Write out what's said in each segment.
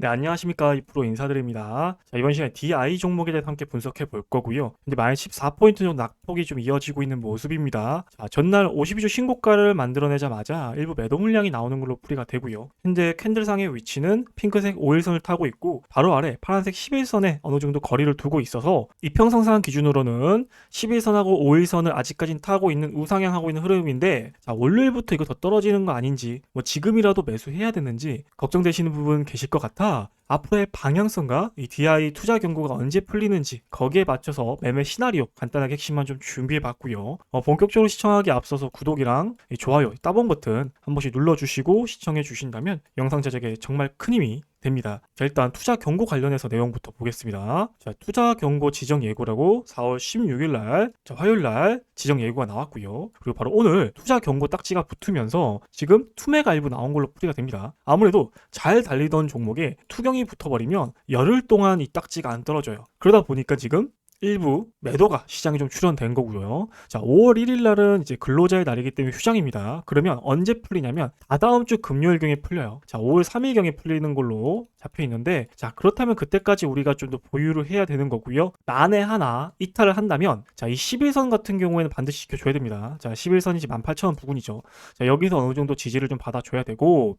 네, 안녕하십니까. 이프로 인사드립니다. 자, 이번 시간에 DI 종목에 대해서 함께 분석해 볼 거고요. 근데 마이너스 14포인트 정도 낙폭이 좀 이어지고 있는 모습입니다. 자, 전날 52주 신고가를 만들어내자마자 일부 매도 물량이 나오는 걸로 풀이가 되고요. 현재 캔들상의 위치는 핑크색 5일선을 타고 있고 바로 아래 파란색 11선에 어느 정도 거리를 두고 있어서 이평선상 기준으로는 11선하고 5일선을 아직까지는 타고 있는 우상향하고 있는 흐름인데 자, 월요일부터 이거 더 떨어지는 거 아닌지 뭐 지금이라도 매수해야 되는지 걱정되시는 부분 계실 것 같아 앞으로의 방향성과 이 DI 투자 경고가 언제 풀리는지 거기에 맞춰서 매매 시나리오 간단하게 핵심만 좀 준비해 봤고요. 어, 본격적으로 시청하기 앞서서 구독이랑 이 좋아요, 이 따봉 버튼 한 번씩 눌러주시고 시청해 주신다면 영상 제작에 정말 큰 힘이 됩니다. 자, 일단 투자 경고 관련해서 내용부터 보겠습니다. 자, 투자 경고 지정 예고라고 4월 16일 날, 자, 화요일 날 지정 예고가 나왔고요. 그리고 바로 오늘 투자 경고 딱지가 붙으면서 지금 투매가 일부 나온 걸로 풀이가 됩니다. 아무래도 잘 달리던 종목에 투경이 붙어버리면 열흘 동안 이 딱지가 안 떨어져요. 그러다 보니까 지금 일부 매도가 시장에 좀 출현된 거고요. 자, 5월 1일 날은 이제 근로자의 날이기 때문에 휴장입니다. 그러면 언제 풀리냐면 다다음 주 금요일경에 풀려요. 자, 5월 3일경에 풀리는 걸로 잡혀 있는데 자, 그렇다면 그때까지 우리가 좀 더 보유를 해야 되는 거고요. 만에 하나 이탈을 한다면 자, 이 11선 같은 경우에는 반드시 지켜줘야 됩니다. 자, 11선이 지 18,000원 부근이죠. 자, 여기서 어느 정도 지지를 좀 받아줘야 되고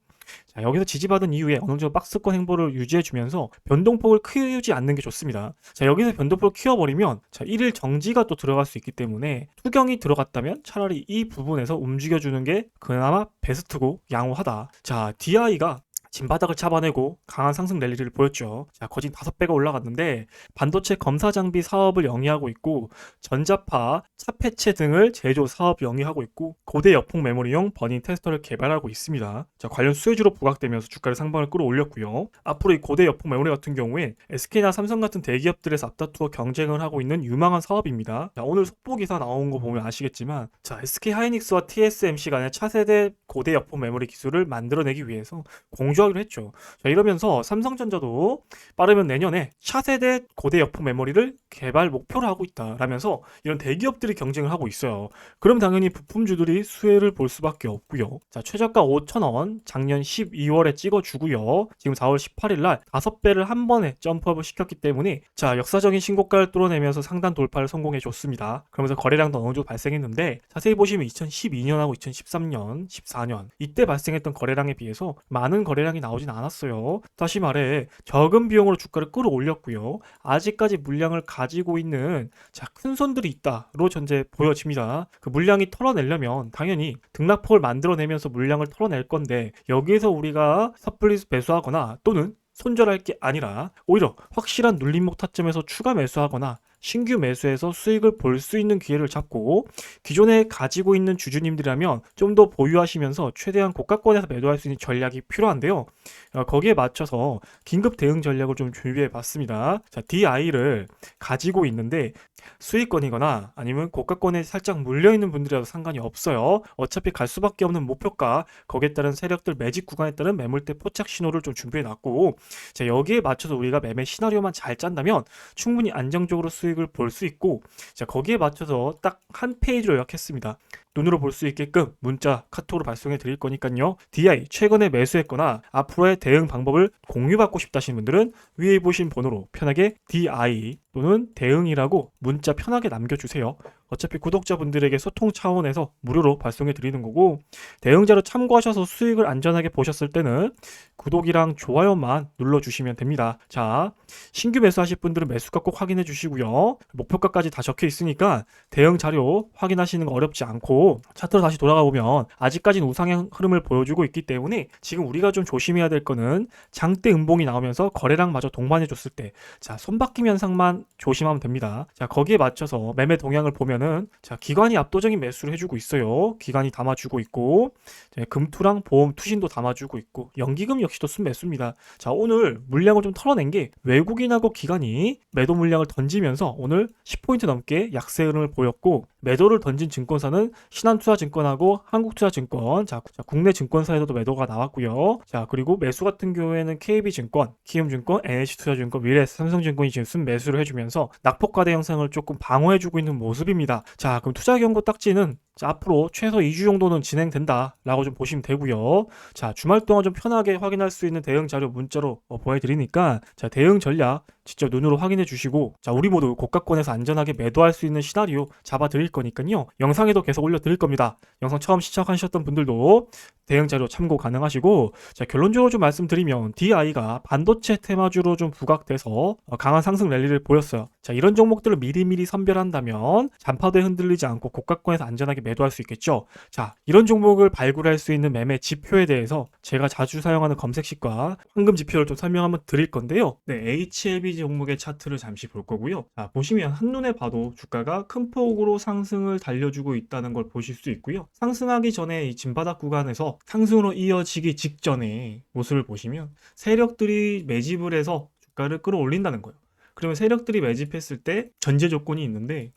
자, 여기서 지지받은 이후에 어느 정도 박스권 행보를 유지해주면서 변동폭을 키우지 않는 게 좋습니다. 자, 여기서 변동폭을 키워버리면 자, 1일 정지가 또 들어갈 수 있기 때문에 투경이 들어갔다면 차라리 이 부분에서 움직여주는 게 그나마 베스트고 양호하다. 자, DI가 진바닥을 잡아내고 강한 상승 랠리를 보였죠. 자, 거진 5배가 올라갔는데 반도체 검사 장비 사업을 영위하고 있고 전자파, 차폐체 등을 제조 사업 영위하고 있고 고대 여폭 메모리용 버닝 테스터를 개발하고 있습니다. 자, 관련 수혜주로 부각되면서 주가를 상방을 끌어올렸고요. 앞으로 이 고대 여폭 메모리 같은 경우에 SK나 삼성 같은 대기업들에서 앞다투어 경쟁을 하고 있는 유망한 사업입니다. 자, 오늘 속보 기사 나온 거 보면 아시겠지만 자, SK 하이닉스와 TSMC 간의 차세대 고대 여폭 메모리 기술을 만들어내기 위해서 공조 하기로 했죠. 자, 이러면서 삼성전자도 빠르면 내년에 차세대 고대 여폭 메모리를 개발 목표로 하고 있다라면서 이런 대기업들이 경쟁을 하고 있어요. 그럼 당연히 부품주들이 수혜를 볼 수밖에 없고요. 자, 최저가 5,000원 작년 12월에 찍어주고요. 지금 4월 18일 날 5배를 한 번에 점프업을 시켰기 때문에 자, 역사적인 신고가를 뚫어내면서 상단 돌파를 성공해 줬습니다. 그러면서 거래량도 어느 정도 발생했는데 자세히 보시면 2012년하고 2013년, 14년 이때 발생했던 거래량에 비해서 많은 거래량 이 나오진 않았어요. 다시 말해 적은 비용으로 주가를 끌어올렸고요. 아직까지 물량을 가지고 있는 자, 큰 손들이 있다로 전제 보여집니다. 그 물량이 털어내려면 당연히 등락폭을 만들어내면서 물량을 털어낼 건데 여기에서 우리가 섣불리 매수하거나 또는 손절할 게 아니라 오히려 확실한 눌림목 타점에서 추가 매수하거나 신규 매수해서 수익을 볼 수 있는 기회를 잡고 기존에 가지고 있는 주주님들이라면 좀 더 보유하시면서 최대한 고가권에서 매도할 수 있는 전략이 필요한데요. 어, 거기에 맞춰서 긴급 대응 전략을 좀 준비해 봤습니다. 자, DI를 가지고 있는데 수익권이거나 아니면 고가권에 살짝 물려 있는 분들이라도 상관이 없어요. 어차피 갈 수밖에 없는 목표가 거기에 따른 세력들 매집 구간에 따른 매물대 포착 신호를 좀 준비해 놨고 자, 여기에 맞춰서 우리가 매매 시나리오만 잘 짠다면 충분히 안정적으로 수익 을 볼 수 있고 자, 거기에 맞춰서 딱 한 페이지로 요약했습니다. 눈으로 볼 수 있게끔 문자, 카톡으로 발송해 드릴 거니까요. DI 최근에 매수했거나 앞으로의 대응 방법을 공유받고 싶다 하시는 분들은 위에 보신 번호로 편하게 DI 또는 대응이라고 문자 편하게 남겨주세요. 어차피 구독자분들에게 소통 차원에서 무료로 발송해 드리는 거고 대응자로 참고하셔서 수익을 안전하게 보셨을 때는 구독이랑 좋아요만 눌러주시면 됩니다. 자, 신규 매수하실 분들은 매수가 꼭 확인해 주시고요. 목표가까지 다 적혀 있으니까 대응 자료 확인하시는 거 어렵지 않고 차트로 다시 돌아가 보면 아직까지는 우상향 흐름을 보여주고 있기 때문에 지금 우리가 좀 조심해야 될 거는 장대 음봉이 나오면서 거래량 마저 동반해 줬을 때 자, 손바뀜 현상만 조심하면 됩니다. 자, 거기에 맞춰서 매매 동향을 보면은 자, 기관이 압도적인 매수를 해주고 있어요. 기관이 담아주고 있고 자, 금투랑 보험 투신도 담아주고 있고 연기금 역시도 순매수입니다. 자, 오늘 물량을 좀 털어낸 게 외국인하고 기관이 매도 물량을 던지면서 오늘 10포인트 넘게 약세 흐름을 보였고 매도를 던진 증권사는 신한투자증권하고 한국투자증권, 자, 자, 국내 증권사에서도 매도가 나왔고요. 자, 그리고 매수 같은 경우에는 KB증권, 키움증권, NH투자증권, 미래, 삼성증권이 지금 순 매수를 해주면서 낙폭과대 형상을 조금 방어해주고 있는 모습입니다. 자, 그럼 투자 경고 딱지는 자, 앞으로 최소 2주 정도는 진행된다라고 좀 보시면 되고요. 자, 주말 동안 좀 편하게 확인할 수 있는 대응 자료 문자로 어, 보여드리니까 자, 대응 전략 직접 눈으로 확인해 주시고 자, 우리 모두 고가권에서 안전하게 매도할 수 있는 시나리오 잡아 드릴 거니까요. 영상에도 계속 올려 드릴 겁니다. 영상 처음 시청하셨던 분들도 대응 자료 참고 가능하시고 자, 결론적으로 좀 말씀드리면 DI가 반도체 테마주로 좀 부각돼서 어, 강한 상승 랠리를 보였어요. 자, 이런 종목들을 미리미리 선별한다면 잔파도에 흔들리지 않고 고가권에서 안전하게 매도할 수 있겠죠. 자, 이런 종목을 발굴할 수 있는 매매 지표에 대해서 제가 자주 사용하는 검색식과 황금 지표를 좀 설명 한번 드릴 건데요. 네, HLB 종목의 차트를 잠시 볼 거고요. 자, 보시면 한눈에 봐도 주가가 큰 폭으로 상승을 달려주고 있다는 걸 보실 수 있고요. 상승하기 전에 이 진바닥 구간에서 상승으로 이어지기 직전에 모습을 보시면 세력들이 매집을 해서 주가를 끌어올린다는 거예요. 그러면 세력들이 매집했을 때 전제 조건이 있는데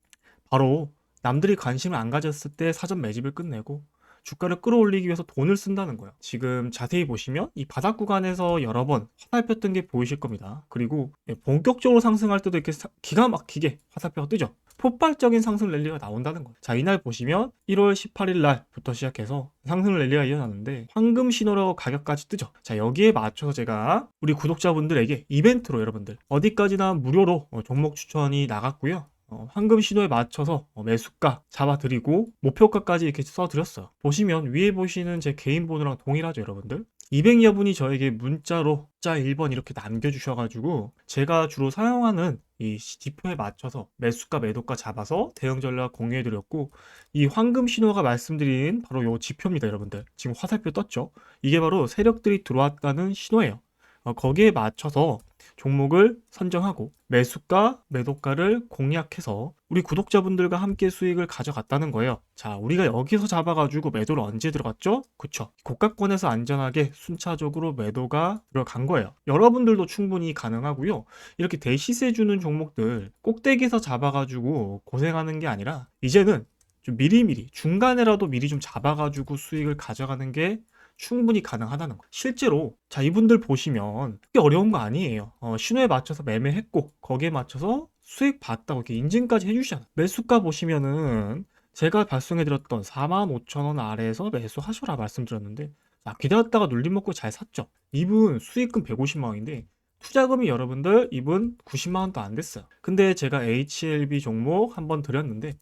바로 남들이 관심을 안 가졌을 때 사전 매집을 끝내고 주가를 끌어올리기 위해서 돈을 쓴다는 거예요. 지금 자세히 보시면 이 바닥 구간에서 여러 번 화살표 뜬게 보이실 겁니다. 그리고 예, 본격적으로 상승할 때도 이렇게 사- 기가 막히게 화살표가 뜨죠. 폭발적인 상승 랠리가 나온다는 거예요. 자, 이날 보시면 1월 18일 날부터 시작해서 상승 랠리가 이어났는데 황금 신호라고 가격까지 뜨죠. 자, 여기에 맞춰서 제가 우리 구독자분들에게 이벤트로 여러분들 어디까지나 무료로 어, 종목 추천이 나갔고요. 어, 황금 신호에 맞춰서 어, 매수가 잡아드리고 목표가까지 이렇게 써드렸어요. 보시면 위에 보시는 제 개인 번호랑 동일하죠, 여러분들. 200여 분이 저에게 문자로 자 1번 이렇게 남겨주셔가지고 제가 주로 사용하는 이 지표에 맞춰서 매수가 매도가 잡아서 대응 전략 공유해드렸고 이 황금 신호가 말씀드린 바로 요 지표입니다, 여러분들. 지금 화살표 떴죠? 이게 바로 세력들이 들어왔다는 신호예요. 어, 거기에 맞춰서 종목을 선정하고 매수가, 매도가를 공략해서 우리 구독자분들과 함께 수익을 가져갔다는 거예요. 자, 우리가 여기서 잡아가지고 매도를 언제 들어갔죠? 그쵸. 고가권에서 안전하게 순차적으로 매도가 들어간 거예요. 여러분들도 충분히 가능하고요. 이렇게 대시세 주는 종목들 꼭대기에서 잡아가지고 고생하는 게 아니라 이제는 좀 미리미리 중간에라도 미리 좀 잡아가지고 수익을 가져가는 게 충분히 가능하다는 거. 실제로 자 이분들 보시면 그게 어려운 거 아니에요. 어, 신호에 맞춰서 매매했고 거기에 맞춰서 수익 봤다고 이렇게 인증까지 해주시잖아요. 매수가 보시면은 제가 발송해드렸던 45,000원 아래에서 매수하셔라 말씀드렸는데 자, 기다렸다가 눌림 먹고 잘 샀죠. 이분 수익금 150만 원인데 투자금이 여러분들 이분 90만 원도 안 됐어요. 근데 제가 HLB 종목 한번 드렸는데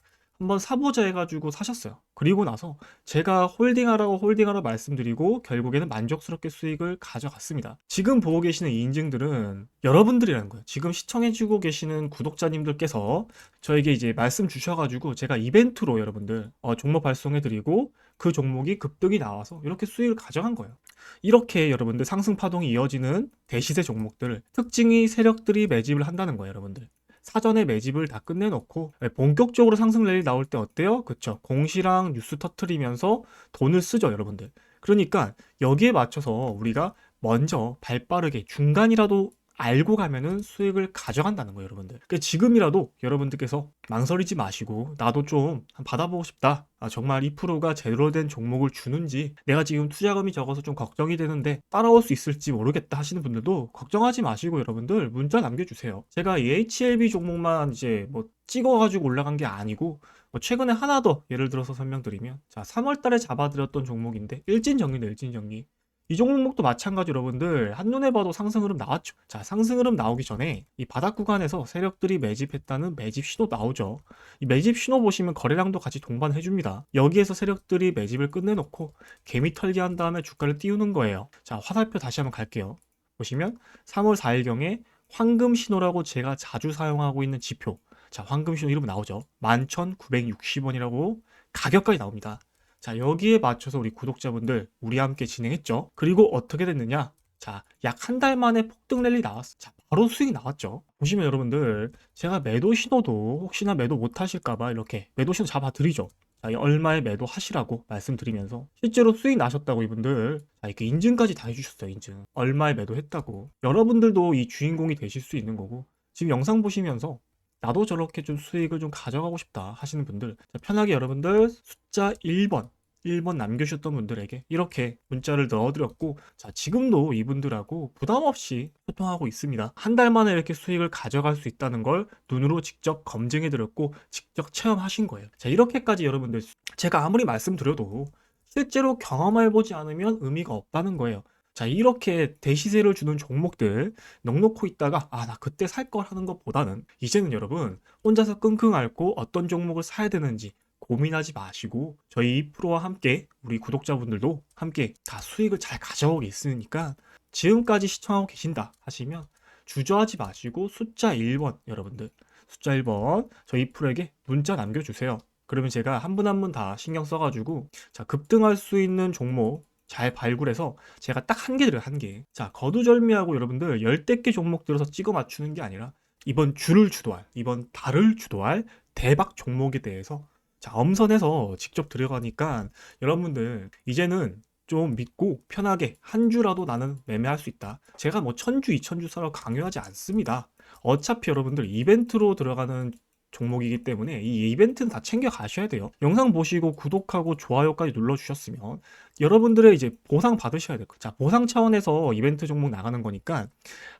한번 사보자 해가지고 사셨어요. 그리고 나서 제가 홀딩하라고 홀딩하라고 말씀드리고 결국에는 만족스럽게 수익을 가져갔습니다. 지금 보고 계시는 이 인증들은 여러분들이라는 거예요. 지금 시청해주고 계시는 구독자님들께서 저에게 이제 말씀 주셔가지고 제가 이벤트로 여러분들 어, 종목 발송해드리고 그 종목이 급등이 나와서 이렇게 수익을 가져간 거예요. 이렇게 여러분들 상승 파동이 이어지는 대시세 종목들 특징이 세력들이 매집을 한다는 거예요, 여러분들. 사전에 매집을 다 끝내놓고 네, 본격적으로 상승 랠리 나올 때 어때요? 그쵸? 공시랑 뉴스 터트리면서 돈을 쓰죠, 여러분들. 그러니까 여기에 맞춰서 우리가 먼저 발빠르게 중간이라도 알고 가면은 수익을 가져간다는 거예요, 여러분들. 그러니까 지금이라도 여러분들께서 망설이지 마시고 나도 좀 받아보고 싶다. 아, 정말 2%가 제대로 된 종목을 주는지 내가 지금 투자금이 적어서 좀 걱정이 되는데 따라올 수 있을지 모르겠다 하시는 분들도 걱정하지 마시고 여러분들 문자 남겨주세요. 제가 이 HLB 종목만 이제 뭐 찍어가지고 올라간 게 아니고 뭐 최근에 하나 더 예를 들어서 설명드리면 자 3월달에 잡아드렸던 종목인데 일진 정리네 일진 정리 이 종목도 마찬가지 여러분들 한눈에 봐도 상승 흐름 나왔죠. 자, 상승 흐름 나오기 전에 이 바닥 구간에서 세력들이 매집했다는 매집 신호 나오죠. 이 매집 신호 보시면 거래량도 같이 동반해 줍니다. 여기에서 세력들이 매집을 끝내놓고 개미 털기 한 다음에 주가를 띄우는 거예요. 자, 화살표 다시 한번 갈게요. 보시면 3월 4일경에 황금 신호라고 제가 자주 사용하고 있는 지표. 자, 황금 신호 이름 나오죠. 11,960원이라고 가격까지 나옵니다. 자, 여기에 맞춰서 우리 구독자분들 우리와 함께 진행했죠. 그리고 어떻게 됐느냐? 자, 약 한 달 만에 폭등 랠리 나왔어. 자, 바로 수익이 나왔죠. 보시면 여러분들, 제가 매도 신호도 혹시나 매도 못 하실까봐 이렇게 매도 신호 잡아드리죠. 자, 이 얼마에 매도 하시라고 말씀드리면서 실제로 수익 나셨다고 이분들 자, 이렇게 인증까지 다 해주셨어요. 인증. 얼마에 매도했다고. 여러분들도 이 주인공이 되실 수 있는 거고 지금 영상 보시면서 나도 저렇게 좀 수익을 좀 가져가고 싶다 하시는 분들 자, 편하게 여러분들 숫자 1번 1번 남겨주셨던 분들에게 이렇게 문자를 넣어드렸고 자 지금도 이분들하고 부담 없이 소통하고 있습니다. 한 달 만에 이렇게 수익을 가져갈 수 있다는 걸 눈으로 직접 검증해드렸고 직접 체험하신 거예요. 자 이렇게까지 여러분들 제가 아무리 말씀드려도 실제로 경험해보지 않으면 의미가 없다는 거예요. 자 이렇게 대시세를 주는 종목들 넉놓고 있다가 아 나 그때 살 걸 하는 것보다는 이제는 여러분 혼자서 끙끙 앓고 어떤 종목을 사야 되는지 고민하지 마시고 저희 프로와 함께 우리 구독자분들도 함께 다 수익을 잘 가져오고 있으니까 지금까지 시청하고 계신다 하시면 주저하지 마시고 숫자 1번 여러분들 숫자 1번 저희 프로에게 문자 남겨주세요. 그러면 제가 한 분 한 분 다 신경 써가지고 자 급등할 수 있는 종목 잘 발굴해서 제가 딱 한 개 드려요 한 개. 자 거두절미하고 여러분들 열댓 개 종목 들어서 찍어 맞추는 게 아니라 이번 주를 주도할 이번 달을 주도할 대박 종목에 대해서 자 엄선해서 직접 들어가니까 여러분들 이제는 좀 믿고 편하게 한 주라도 나는 매매할 수 있다. 제가 뭐 천주 이천주 사라고 강요하지 않습니다. 어차피 여러분들 이벤트로 들어가는 종목이기 때문에 이 이벤트는 다 챙겨 가셔야 돼요. 영상 보시고 구독하고 좋아요까지 눌러주셨으면 여러분들의 이제 보상 받으셔야 돼요. 자, 보상 차원에서 이벤트 종목 나가는 거니까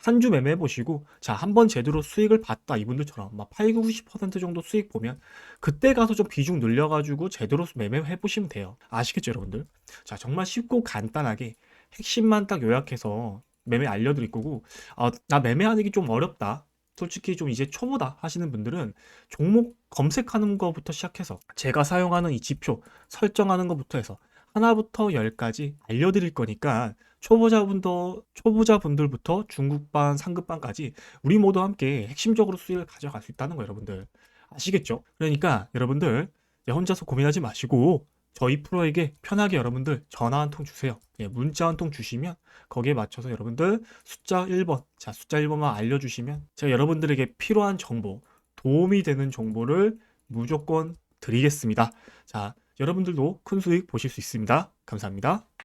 한 주 매매해 보시고 자, 한 번 제대로 수익을 봤다. 이분들처럼 막 8, 90% 정도 수익 보면 그때 가서 좀 비중 늘려가지고 제대로 매매해 보시면 돼요. 아시겠죠, 여러분들? 자, 정말 쉽고 간단하게 핵심만 딱 요약해서 매매 알려드릴 거고, 아, 나 매매하는 게 좀 어렵다. 솔직히 좀 이제 초보다 하시는 분들은 종목 검색하는 것부터 시작해서 제가 사용하는 이 지표 설정하는 것부터 해서 하나부터 열까지 알려드릴 거니까 초보자분도 초보자분들부터 중급반 상급반까지 우리 모두 함께 핵심적으로 수익을 가져갈 수 있다는 거 여러분들 아시겠죠? 그러니까 여러분들 혼자서 고민하지 마시고 저희 프로에게 편하게 여러분들 전화 한 통 주세요. 예, 문자 한 통 주시면 거기에 맞춰서 여러분들 숫자 1번, 자, 숫자 1번만 알려주시면 제가 여러분들에게 필요한 정보, 도움이 되는 정보를 무조건 드리겠습니다. 자, 여러분들도 큰 수익 보실 수 있습니다. 감사합니다.